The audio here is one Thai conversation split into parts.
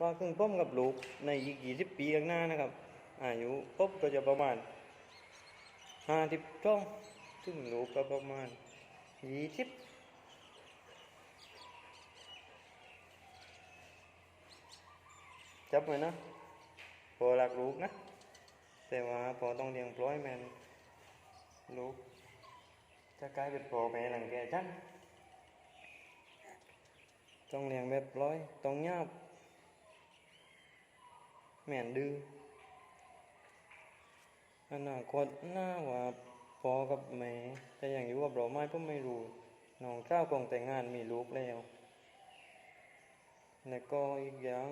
ว่าครึ่งป้อมกับลูกในอีกยี่สิบปีข้างหน้านะครับ อายุป๊บก็จะประมาณห้าสิบช่องซึ่งลูกก็ประมาณยี่สิบจับไว้นะพอรักลูกนะ แต่ว่าพอต้องเลี้ยงปล่อยแมนลูกจะกลายเป็นโปรแม่หลังแก่จันต้องเลี้ยงแบบปล่อยต้องเงียบ แม่นดื้ออนาคตหน้าว่าพอกับแม่จะยังอยู่กับเราไหมผมไม่รู้น้องเจ้าคงแต่งงานมีลูกแล้วแล้วก็อีกอย่าง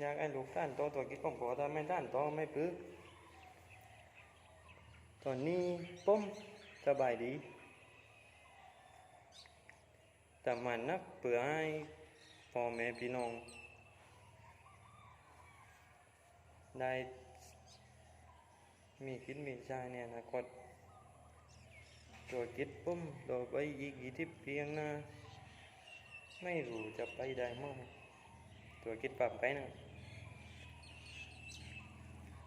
อยากให้ลูกท่านโตตัวกิจของพ่อถ้าไม่ท่านโตไม่ปึกตอนนี้ผมสบายดีแต่มันนักเพื่อให้ พ่อแม่พี่น้อง ได้มีคิดมีใจในอนาคตตัวคิดผมต่อไปอีกยี่สิบปีข้างน้าไม่รู้จะไปได้มั้งตัวคิดปรับไปนะ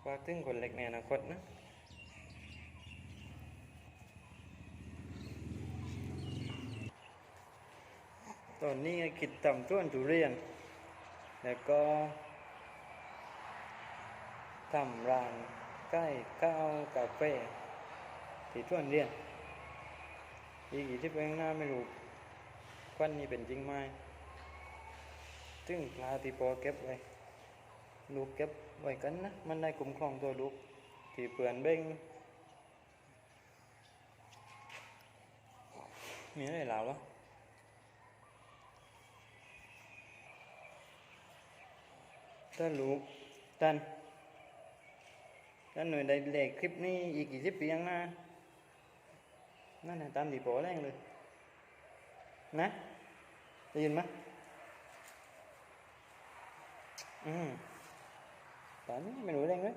ว่าถึงคนเล็กในอนาคตนะ ตอนนี้คิดทำต้นทุเรียน แล้วก็ทำร้านใกล้ข้าวกาแฟที่ต้นเรียน อีกกี่ที่เป็นหน้าไม่รู้ควันนี้เป็นจริงไหมซึ่งปลาที่พอเก็บไว้ลูกเก็บไว้กันนะ มันได้คุ้มครองตัวลูกที่เปื่อนเบ้งมีอะไรเหล่าวะ ถ้าลูกท่านท่านหน่วยได้เลขคลิปนี้อีกกี่สิบปีข้างหน้านั่นน่ะตามที่ปอแรงเลย นะได้ยินไหมอืมตอนนี้ไม่รู้แรงเลย